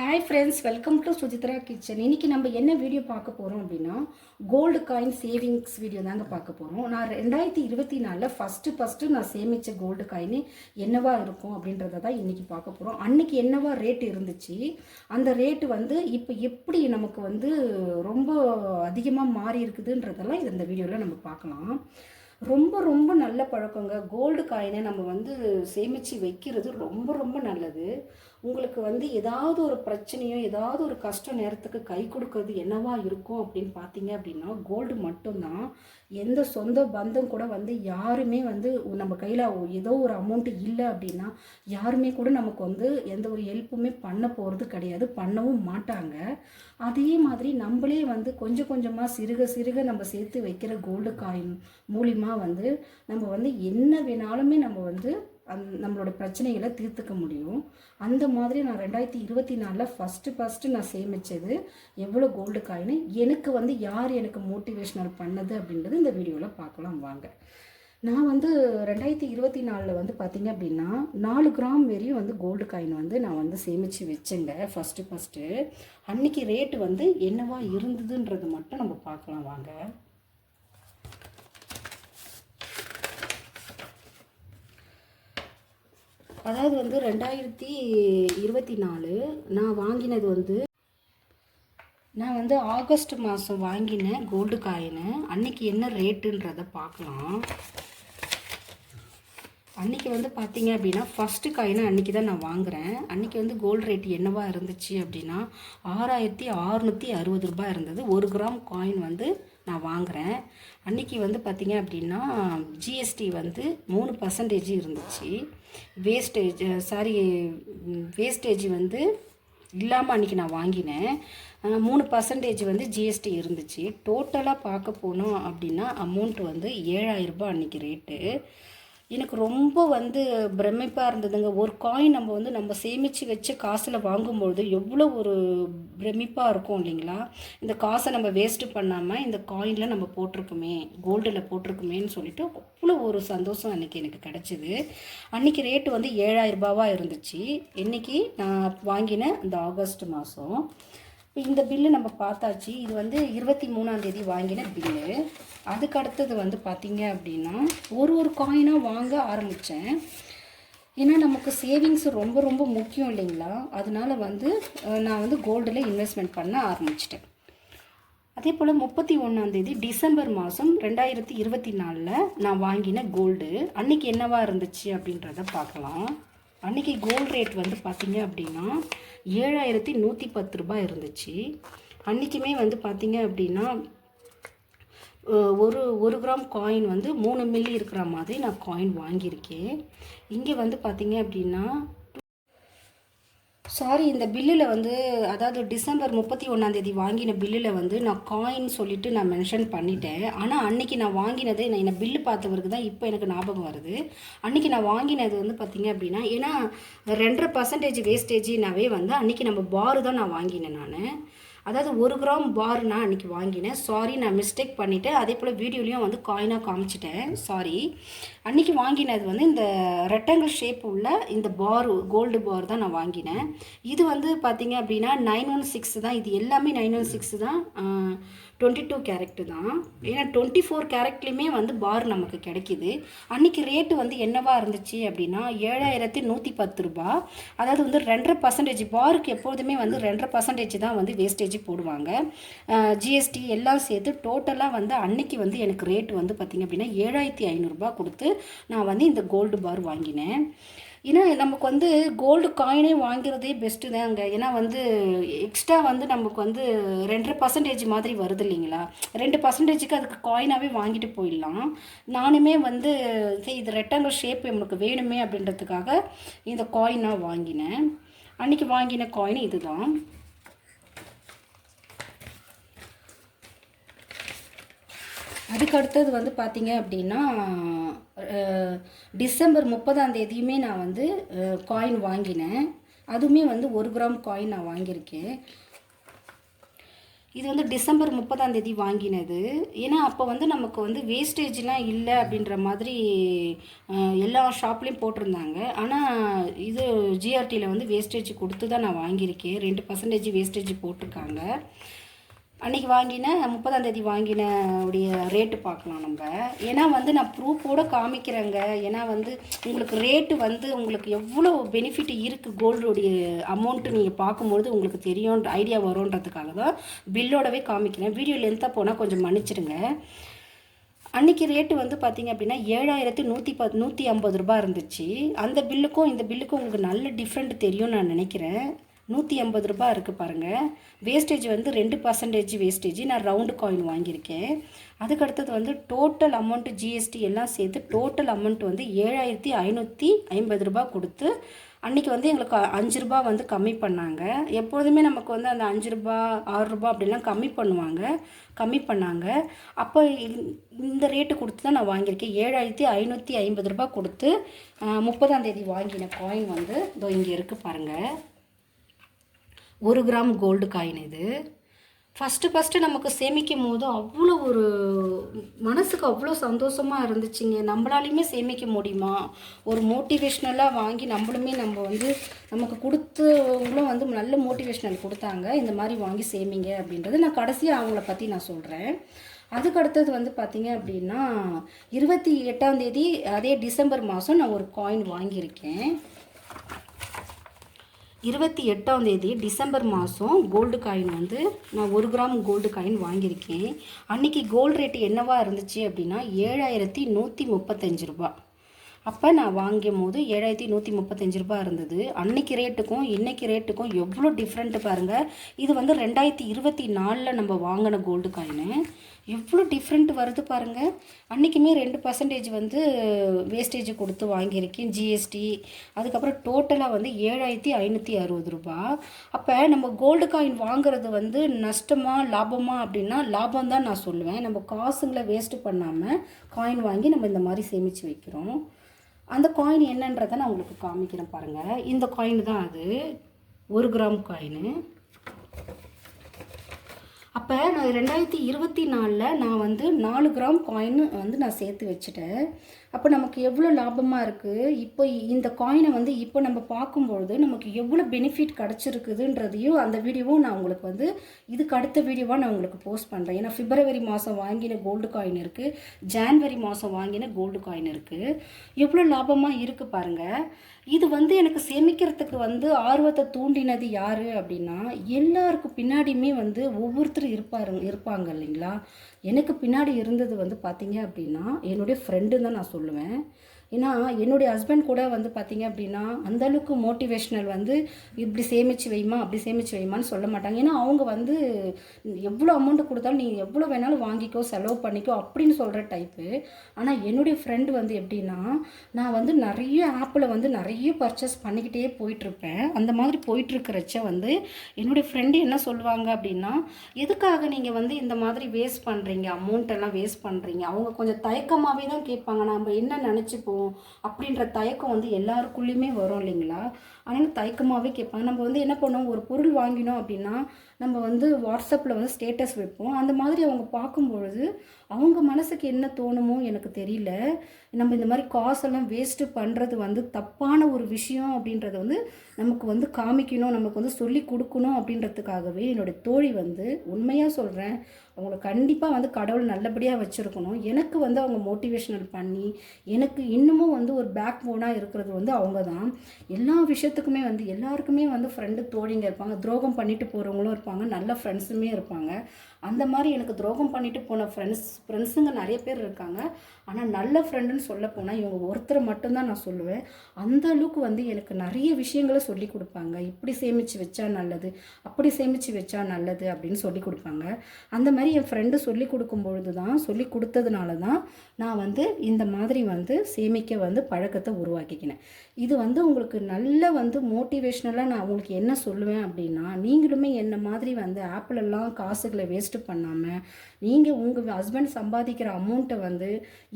Hi friends welcome to Sujithra kitchen இன்னைக்கு நம்ம என்ன வீடியோ பார்க்க போகிறோம் அப்படின்னா கோல்டு காயின் சேவிங்ஸ் வீடியோ தாங்க பார்க்க போகிறோம் நான் ரெண்டாயிரத்தி இருபத்தி நாலில் ஃபஸ்ட்டு ஃபஸ்ட்டு நான் சேமித்த கோல்டு காயின் என்னவா இருக்கும் அப்படின்றத தான் இன்றைக்கி பார்க்க போகிறோம் அன்றைக்கி என்னவா ரேட் இருந்துச்சு? அந்த ரேட்டு வந்து இப்போ எப்படி நமக்கு வந்து ரொம்ப அதிகமாக மாறி இருக்குதுன்றதெல்லாம் இது இந்த வீடியோவில் நம்ம பார்க்கலாம். ரொம்ப ரொம்ப நல்ல பழக்கங்க. கோல்டு காயினை நம்ம வந்து சேமித்து வைக்கிறது ரொம்ப ரொம்ப நல்லது. உங்களுக்கு வந்து ஏதாவது ஒரு பிரச்சனையோ ஏதாவது ஒரு கஷ்ட நேரத்துக்கு கை கொடுக்கறது என்னவா இருக்கும் அப்படின்னு பார்த்தீங்க அப்படின்னா கோல்டு மட்டும்தான். எந்த சொந்த பந்தம் கூட வந்து யாருமே வந்து நம்ம கையில் ஏதோ ஒரு அமௌண்ட்டு இல்லை அப்படின்னா யாருமே கூட நமக்கு வந்து எந்த ஒரு ஹெல்ப்புமே பண்ண போகிறது கிடையாது பண்ணவும் மாட்டாங்க. அதே மாதிரி நம்மளே வந்து கொஞ்சம் கொஞ்சமாக சிறுக சிறுக நம்ம சேர்த்து வைக்கிற கோல்டு காயின் மூலிமா வந்து நம்ம வந்து என்ன வேணாலுமே நம்ம வந்து அந் நம்மளோட பிரச்சனைகளை தீர்த்துக்க முடியும். அந்த மாதிரி நான் ரெண்டாயிரத்தி இருபத்தி நாலில் ஃபஸ்ட்டு ஃபஸ்ட்டு நான் சேமித்தது எவ்வளோ கோல்டு காயினு எனக்கு வந்து யார் எனக்கு மோட்டிவேஷனல் பண்ணது அப்படின்றது இந்த வீடியோவில் பார்க்கலாம் வாங்க. நான் வந்து ரெண்டாயிரத்தி இருபத்தி நாலில் வந்து பார்த்தீங்க அப்படின்னா நாலு கிராம் வரையும் வந்து கோல்டு காயின் வந்து நான் வந்து சேமித்து வச்சேங்க. ஃபஸ்ட்டு ஃபஸ்ட்டு அன்னைக்கு ரேட்டு வந்து என்னவா இருந்ததுன்றது மட்டும் நம்ம பார்க்கலாம் வாங்க. அதாவது வந்து ரெண்டாயிரத்தி இருபத்தி நாலு நான் வாங்கினது வந்து நான் வந்து ஆகஸ்ட் மாதம் வாங்கின கோல்டு காயினு அன்னைக்கு என்ன ரேட்டுன்றதை பார்க்கலாம். அன்றைக்கி வந்து பார்த்தீங்க அப்படின்னா ஃபஸ்ட்டு காயினை அன்றைக்கி தான் நான் வாங்குகிறேன் அன்றைக்கி வந்து கோல்டு ரேட் என்னவா இருந்துச்சு அப்படின்னா ஆறாயிரத்தி அறுநூற்றி அறுபது ரூபாய் இருந்தது. ஒரு கிராம் காயின் வந்து நான் வாங்குகிறேன் அன்றைக்கி வந்து பார்த்திங்க அப்படின்னா ஜிஎஸ்டி வந்து மூணு பர்சன்டேஜ் இருந்துச்சு. வேஸ்டேஜ் சாரி வேஸ்டேஜ் வந்து இல்லாமல் அன்றைக்கி நான் வாங்கினேன். மூணு பர்சன்டேஜ் வந்து ஜிஎஸ்டி இருந்துச்சு. டோட்டலாக பார்க்க போனோம் அப்படின்னா அமௌண்ட் வந்து ஏழாயிரரூபா அன்றைக்கி ரேட்டு எனக்கு ரொம்ப வந்து பிரமிப்பாக இருந்ததுங்க. ஒரு காயின் நம்ம வந்து நம்ம சேமித்து வச்ச காசில் வாங்கும்பொழுது எவ்வளோ ஒரு பிரமிப்பாக இருக்கும் இல்லைங்களா? இந்த காசை நம்ம வேஸ்ட்டு பண்ணாமல் இந்த காயினில் நம்ம போட்டிருக்குமே கோல்டில் போட்டிருக்குமேன்னு சொல்லிட்டு அவ்வளோ ஒரு சந்தோஷம் அன்றைக்கி எனக்கு கிடச்சிது. அன்றைக்கி ரேட்டு வந்து ஏழாயிரம் ரூபாவாக இருந்துச்சு. இன்றைக்கி நான் வாங்கினேன் இந்த ஆகஸ்ட் மாதம் இந்த பில்லு நம்ம பார்த்தாச்சு. இது வந்து இருபத்தி மூணாம் தேதி வாங்கின பில்லு அதுக்கு அடுத்தது வந்து பார்த்தீங்க அப்படின்னா ஒரு ஒரு காயினாக வாங்க ஆரம்பித்தேன் ஏன்னா நமக்கு சேவிங்ஸ் ரொம்ப ரொம்ப முக்கியம் இல்லைங்களா? அதனால வந்து நான் வந்து கோல்டில் இன்வெஸ்ட்மெண்ட் பண்ண ஆரம்பிச்சிட்டேன். அதே போல் முப்பத்தி ஒன்றாந்தேதி டிசம்பர் மாதம் ரெண்டாயிரத்தி இருபத்தி நாலில் நான் வாங்கின கோல்டு அன்றைக்கி என்னவா இருந்துச்சு அப்படின்றத பார்க்கலாம். அன்றைக்கி கோல்டு ரேட் வந்து பார்த்திங்க அப்படின்னா ஏழாயிரத்தி நூற்றி பத்து ரூபாய் இருந்துச்சு. அன்றைக்குமே வந்து பார்த்திங்க அப்படின்னா ஒரு ஒரு கிராம் காயின் வந்து மூணு மில்லி இருக்கிற மாதிரி நான் காயின் வாங்கியிருக்கேன். இங்கே வந்து பார்த்திங்க அப்படின்னா சாரி இந்த பில்லில் வந்து அதாவது டிசம்பர் முப்பத்தி ஒன்றாந்தேதி வாங்கின பில்லில் வந்து நான் காயின் சொல்லிட்டு நான் மென்ஷன் பண்ணிட்டேன். ஆனால் அன்றைக்கி நான் வாங்கினது நான் என்னை பில்லு பார்த்தவருக்கு தான் இப்போ எனக்கு ஞாபகம் வருது. அன்றைக்கி நான் வாங்கினது வந்து பார்த்திங்க அப்படின்னா ஏன்னா ரெண்டரை பர்சன்டேஜ் வேஸ்டேஜினாவே வந்து அன்றைக்கி நம்ம பாரு தான் நான் வாங்கினேன் நான். அதாவது ஒரு கிராம் பார் நான் அன்றைக்கி வாங்கினேன். சாரி நான் மிஸ்டேக் பண்ணிவிட்டேன் அதே போல் வீடியோலையும் வந்து காயினாக காமிச்சிட்டேன். சாரி அன்றைக்கி வாங்கினது வந்து இந்த ரெக்டாங்கிள் ஷேப் உள்ள இந்த பார் கோல்டு பார் தான் நான் வாங்கினேன். இது வந்து பார்த்திங்க அப்படின்னா நைன் ஒன் சிக்ஸ் தான். இது எல்லாமே நைன் ஒன் சிக்ஸ் தான். டுவெண்ட்டி டூ கேரக்ட் தான். ஏன்னா டுவெண்ட்டி ஃபோர் கேரக்ட்லேயுமே வந்து பார் நமக்கு கிடைக்கிது. அன்றைக்கி ரேட்டு வந்து என்னவா இருந்துச்சு அப்படின்னா ஏழாயிரத்தி நூற்றி பத்து ரூபா. அதாவது வந்து ரெண்டரை பர்சன்டேஜ் பாருக்கு எப்போதுமே வந்து ரெண்டரை பர்சன்டேஜ் தான் வந்து வேஸ்டேஜ் போடுவாங்க. ஜிஎஸ்டி எல்லாம் சேர்த்து டோட்டலாக வந்து அன்னைக்கு வந்து எனக்கு ரேட் வந்து பார்த்திங்க அப்படின்னா ஏழாயிரத்தி ஐநூறுரூபா கொடுத்து நான் வந்து இந்த கோல்டு பார் வாங்கினேன். ஏன்னா நமக்கு வந்து கோல்டு காயினே வாங்கிறதே பெஸ்ட்டு தாங்க. ஏன்னா வந்து எக்ஸ்ட்ரா வந்து நமக்கு வந்து ரெண்டரை பர்சன்டேஜ் மாதிரி வருது இல்லைங்களா? ரெண்டு பர்சன்டேஜுக்கு அதுக்கு காயினாகவே வாங்கிட்டு போயிடலாம். நானுமே வந்து சரி இது ரெக்டாங்கிள் ஷேப் நம்மளுக்கு வேணுமே அப்படின்றதுக்காக இந்த காயினாக வாங்கினேன். அன்றைக்கி வாங்கின காயின் இதுதான். அதுக்கு அடுத்தது வந்து பார்த்தீங்க அப்படின்னா டிசம்பர் முப்பதாம் தேதியுமே நான் வந்து காயின் வாங்கினேன். அதுவுமே வந்து ஒரு கிராம் காயின் நான் வாங்கியிருக்கேன். இது வந்து டிசம்பர் முப்பதாம் தேதி வாங்கினது. ஏன்னா அப்போ வந்து நமக்கு வந்து வேஸ்டேஜ்லாம் இல்லை அப்படின்ற மாதிரி எல்லா ஷாப்லேயும் போட்டிருந்தாங்க. ஆனால் இது ஜிஆர்டியில் வந்து வேஸ்டேஜ் கொடுத்து தான் நான் வாங்கியிருக்கேன். ரெண்டு பர்சன்டேஜ் வேஸ்டேஜ் போட்டிருக்காங்க. அன்னைக்கு வாங்கின முப்பதாம் தேதி வாங்கின உடைய ரேட்டு பார்க்கலாம் நம்ம. ஏன்னா வந்து நான் ப்ரூஃபோட காமிக்கிறேங்க. ஏன்னா வந்து உங்களுக்கு ரேட்டு வந்து உங்களுக்கு எவ்வளோ பெனிஃபிட் இருக்குது கோல்டுடைய அமௌண்ட்டு நீங்கள் பார்க்கும்பொழுது உங்களுக்கு தெரியும் ஐடியா வரும்ன்றதுக்காக தான் பில்லோடவே காமிக்கிறேன். வீடியோ லென்த்தாக போனால் கொஞ்சம் மன்னிச்சிடுங்க. அன்றைக்கி ரேட்டு வந்து பார்த்திங்க அப்படின்னா ஏழாயிரத்து நூற்றி பத் நூற்றி ஐம்பது ரூபாய் இருந்துச்சு. அந்த பில்லுக்கும் இந்த பில்லுக்கும் உங்களுக்கு நல்ல டிஃப்ரெண்ட் தெரியும் நான் நினைக்கிறேன். நூற்றி ஐம்பது ரூபாய் இருக்குது பாருங்கள் வேஸ்டேஜ் வந்து ரெண்டு பர்சன்டேஜ் வேஸ்டேஜ் நான் ரவுண்டு காயின் வாங்கியிருக்கேன். அதுக்கு அடுத்தது வந்து டோட்டல் அமௌண்ட்டு ஜிஎஸ்டி எல்லாம் சேர்த்து டோட்டல் அமௌண்ட் வந்து ஏழாயிரத்தி ஐநூற்றி ஐம்பது ரூபாய் கொடுத்து அன்றைக்கி வந்து எங்களுக்கு அஞ்சு ரூபா வந்து கம்மி பண்ணாங்க. எப்பொழுதுமே நமக்கு வந்து அந்த அஞ்சு ரூபா ஆறு ரூபா அப்படிலாம் கம்மி பண்ணுவாங்க. கம்மி பண்ணாங்க. அப்போ இந்த- இந்த ரேட்டு கொடுத்து தான் நான் வாங்கியிருக்கேன். ஏழாயிரத்தி ஐநூற்றி ஐம்பது ரூபாய் கொடுத்து முப்பதாம் தேதி வாங்கின காயின் வந்து இதோ இங்கே இருக்குது பாருங்கள் ஒரு கிராம் கோல்டு காயின் இது. ஃபஸ்ட்டு ஃபஸ்ட்டு நமக்கு சேமிக்கும் போது அவ்வளோ ஒரு மனசுக்கு அவ்வளோ சந்தோஷமாக இருந்துச்சுங்க. நம்மளாலையுமே சேமிக்க முடியுமா? ஒரு மோட்டிவேஷ்னலாக வாங்கி நம்மளுமே நம்ம வந்து நமக்கு கொடுத்தவங்களும் வந்து நல்ல மோட்டிவேஷ்னல் கொடுத்தாங்க. இந்த மாதிரி வாங்கி சேமிங்க அப்படின்றது நான் கடைசியாக அவங்கள பற்றி நான் சொல்கிறேன் அதுக்கு அடுத்தது வந்து பார்த்தீங்க அப்படின்னா இருபத்தி எட்டாம் தேதி அதே டிசம்பர் மாதம் நான் ஒரு காயின் வாங்கியிருக்கேன். இருபத்தி எட்டாம் தேதி டிசம்பர் மாதம் கோல்டு காயின் வந்து நான் ஒரு கிராம் கோல்டு காயின் வாங்கியிருக்கேன். அன்னைக்கு கோல்டு ரேட்டு என்னவா இருந்துச்சு அப்படின்னா ஏழாயிரத்தி நூற்றி முப்பத்தஞ்சு ரூபா. அப்போ நான் வாங்கும் போது ஏழாயிரத்தி நூற்றி முப்பத்தஞ்சு ரூபாய் இருந்தது. அன்னைக்கு ரேட்டுக்கும் இன்றைக்கி ரேட்டுக்கும் எவ்வளோ டிஃப்ரெண்ட்டு பாருங்கள் இது வந்து ரெண்டாயிரத்தி இருபத்தி நாலில் நம்ம வாங்கின கோல்டு காயினு எவ்வளோ டிஃப்ரெண்ட் வருது பாருங்கள் அன்றைக்குமே ரெண்டு பர்சன்டேஜ் வந்து வேஸ்டேஜ் கொடுத்து வாங்கியிருக்கேன். ஜிஎஸ்டி அதுக்கப்புறம் டோட்டலாக வந்து ஏழாயிரத்தி ஐநூற்றி அறுபது ரூபா. அப்போ நம்ம கோல்டு காயின் வாங்குறது வந்து நஷ்டமா லாபமா அப்படின்னா லாபம் தான் நான் சொல்லுவேன். நம்ம காசுங்களை வேஸ்ட்டு பண்ணாமல் காயின் வாங்கி நம்ம இந்த மாதிரி சேமித்து வைக்கிறோம். அந்த காயின் என்னன்றதை நான் உங்களுக்கு காமிக்கிறேன் பாருங்கள் இந்த காயின் தான் அது. ஒரு கிராம் காயினு அப்போ நான் ரெண்டாயிரத்தி இருபத்தி நாலில் நான் வந்து நாலு கிராம் காயின் வந்து நான் சேர்த்து வச்சுட்டேன். அப்போ நமக்கு எவ்வளோ லாபமாக இருக்குது இப்போ இந்த காயினை வந்து இப்போ நம்ம பார்க்கும்பொழுது நமக்கு எவ்வளோ பெனிஃபிட் கிடச்சிருக்குதுன்றதையும் அந்த வீடியோவும் நான் உங்களுக்கு வந்து இதுக்கு அடுத்த வீடியோவாக நான் உங்களுக்கு போஸ்ட் பண்ணுறேன் ஏன்னா பிப்ரவரி மாதம் வாங்கின கோல்டு காயின் இருக்குது ஜான்வரி மாதம் வாங்கின கோல்டு காயின் இருக்குது எவ்வளோ லாபமாக இருக்குது பாருங்கள் இது வந்து எனக்கு சேமிக்கிறதுக்கு வந்து ஆர்வத்தை தூண்டினது யார் அப்படின்னா எல்லாருக்கும் பின்னாடியுமே வந்து ஒவ்வொருத்தரும் இருப்பாரு இருப்பாங்க இல்லைங்களா? எனக்கு பின்னாடி இருந்தது வந்து பார்த்தீங்க அப்படின்னா என்னுடைய ஃப்ரெண்டு தான் நான் சொல்லுவேன் சொல்லுவேன். ஏன்னா என்னுடைய ஹஸ்பண்ட் கூட வந்து பார்த்தீங்க அப்படின்னா அந்தளவுக்கு மோட்டிவேஷ்னல் வந்து இப்படி சேமிச்சு வைமா அப்படி சேமிச்சு வைமான்னு சொல்ல மாட்டாங்க. ஏன்னா அவங்க வந்து எவ்வளோ அமௌண்ட் கொடுத்தாலும் நீங்கள் எவ்வளோ வேணாலும் வாங்கிக்கோ செலவு பண்ணிக்கோ அப்படின்னு சொல்கிற டைப்பு ஆனால் என்னுடைய ஃப்ரெண்டு வந்து எப்படின்னா நான் வந்து நிறைய ஆப்பில் வந்து நிறைய பர்ச்சேஸ் பண்ணிக்கிட்டே போயிட்டுருப்பேன். அந்த மாதிரி போயிட்டுருக்கிறச்ச வந்து என்னுடைய ஃப்ரெண்டு என்ன சொல்லுவாங்க அப்படின்னா எதுக்காக நீங்கள் வந்து இந்த மாதிரி வேஸ்ட் பண்ணுறீங்க அமௌண்ட் எல்லாம் வேஸ்ட் பண்ணுறீங்க அவங்க கொஞ்சம் தயக்கமாகவே தான் கேட்பாங்க. நம்ம என்ன நினச்சிப்போம்? அப்படின்ற தயக்கம் வந்து எல்லாருக்குள்ளேயுமே வரும் இல்லைங்களா? ஆனால் தயக்கமாகவே கேட்பாங்க. நம்ம வந்து என்ன பண்ணுவோம்? ஒரு பொருள் வாங்கினோம் அப்படின்னா நம்ம வந்து வாட்ஸ்அப்பில் வந்து ஸ்டேட்டஸ் வைப்போம். அந்த மாதிரி அவங்க பார்க்கும்பொழுது அவங்க மனசுக்கு என்ன தோணுமோ எனக்கு தெரியல. நம்ம இந்த மாதிரி காசெல்லாம் வேஸ்ட்டு பண்ணுறது வந்து தப்பான ஒரு விஷயம் அப்படின்றத வந்து நமக்கு வந்து காமிக்கணும் நமக்கு வந்து சொல்லி கொடுக்கணும் அப்படின்றதுக்காகவே என்னுடைய தோழி வந்து உண்மையாக சொல்கிறேன் அவங்கள கண்டிப்பாக வந்து கடவுள் நல்லபடியாக வச்சுருக்கணும். எனக்கு வந்து அவங்க மோட்டிவேஷனல் பண்ணி எனக்கு இன்னமும் வந்து ஒரு பேக் போனாக இருக்கிறது வந்து அவங்க தான் எல்லா விஷயத்துக்குமே வந்து எல்லாருக்குமே வந்து ஃப்ரெண்டு தோழிங்க இருப்பாங்க துரோகம் பண்ணிட்டு போகிறவங்களும் இருப்பாங்க நல்ல ஃப்ரெண்ட்ஸுமே இருப்பாங்க. அந்த மாதிரி எனக்கு துரோகம் பண்ணிட்டு போன ஃப்ரெண்ட்ஸ் ஃப்ரெண்ட்ஸுங்க நிறைய பேர் இருக்காங்க. ஆனால் நல்ல ஃப்ரெண்டுன்னு சொல்ல போனால் இவங்க ஒருத்தர் மட்டும்தான் நான் சொல்லுவேன். அந்த அளவுக்கு வந்து எனக்கு நிறைய விஷயங்களை சொல்லி கொடுப்பாங்க. இப்படி சேமித்து வச்சா நல்லது அப்படி சேமித்து வச்சா நல்லது அப்படின்னு சொல்லி கொடுப்பாங்க. அந்த மாதிரி என் ஃப்ரெண்டு சொல்லி கொடுக்கும் பொழுது தான் சொல்லி கொடுத்ததுனால தான் நான் வந்து இந்த மாதிரி வந்து சேமிக்க வந்து பழக்கத்தை உருவாக்கிக்கினேன். இது வந்து உங்களுக்கு நல்ல வந்து மோட்டிவேஷ்னலாக நான் உங்களுக்கு என்ன சொல்லுவேன் அப்படின்னா நீங்களுமே என்ன மாதிரி வந்து ஆப்பிளெல்லாம் காசுகளை வேஸ்ட்டு பண்ணாமல் நீங்கள் உங்கள் ஹஸ்பண்ட் சம்பாதிக்கிற அமௌண்ட்டை வந்து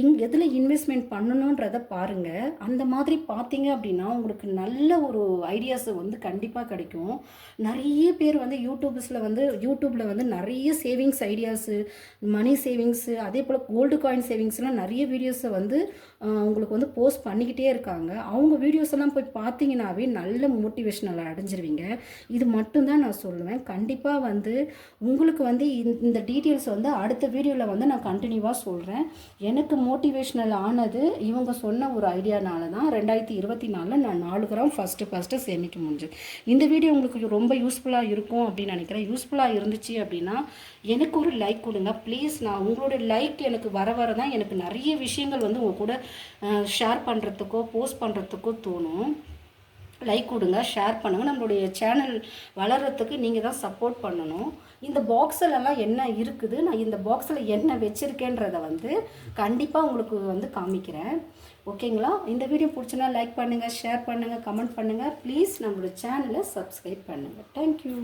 இங் எதில் இன்வெஸ்ட்மெண்ட் பண்ணணுன்றத பாருங்கள் அந்த மாதிரி பார்த்தீங்க அப்படின்னா உங்களுக்கு நல்ல ஒரு ஐடியாஸ் வந்து கண்டிப்பாக கிடைக்கும். நிறைய பேர் வந்து யூடியூப்ஸில் வந்து யூடியூப்பில் வந்து நிறைய சேவிங்ஸ் ஐடியாஸு மணி சேவிங்ஸு அதே போல் கோல்டு காயின் சேவிங்ஸ்லாம் நிறைய வீடியோஸை வந்து உங்களுக்கு வந்து போஸ்ட் பண்ணிக்கிட்டே இருக்காங்க. அவங்க வீடியோஸ் எல்லாம் போய் பார்த்தீங்கன்னாவே நல்ல மோட்டிவேஷனல் அடைஞ்சிருவீங்க. இது மட்டும்தான் நான் சொல்லுவேன். கண்டிப்பாக வந்து உங்களுக்கு வந்து இந்த- டீட்டெயில்ஸ் வந்து அடுத்த வீடியோவில் வந்து நான் கண்டினியூவாக சொல்கிறேன் எனக்கு மோட்டிவேஷ்னல் ஆனது இவங்க சொன்ன ஒரு ஐடியானால தான் ரெண்டாயிரத்தி இருபத்தி நாலில் நான் நாலு கிராம் ஃபஸ்ட்டு ஃபஸ்ட்டு சேமிக்க முடிஞ்சது. இந்த வீடியோ உங்களுக்கு ரொம்ப யூஸ்ஃபுல்லாக இருக்கும் அப்படின்னு நினைக்கிறேன். யூஸ்ஃபுல்லாக இருந்துச்சு அப்படின்னா எனக்கு ஒரு லைக் கொடுங்க. ப்ளீஸ் நான் உங்களோட லைக் எனக்கு வர வர தான் எனக்கு நிறைய விஷயங்கள் வந்து உங்கள் கூட ஷேர் பண்ணுறதுக்கோ போஸ்ட் பண்ணுறதுக்கோ தோணும். லைக் கொடுங்க ஷேர் பண்ணுங்கள் நம்மளுடைய சேனல் வளர்கிறதுக்கு நீங்கள் தான் சப்போர்ட் பண்ணணும். இந்த பாக்ஸிலலாம் என்ன இருக்குது? நான் இந்த பாக்ஸில் என்ன வச்சுருக்கேன்றதை வந்து கண்டிப்பாக உங்களுக்கு வந்து காமிக்கிறேன். ஓகேங்களா இந்த வீடியோ பிடிச்சினா லைக் பண்ணுங்கள் ஷேர் பண்ணுங்கள் கமெண்ட் பண்ணுங்கள் ப்ளீஸ் நம்மளோட சேனலை சப்ஸ்கிரைப் பண்ணுங்கள் தேங்க்யூ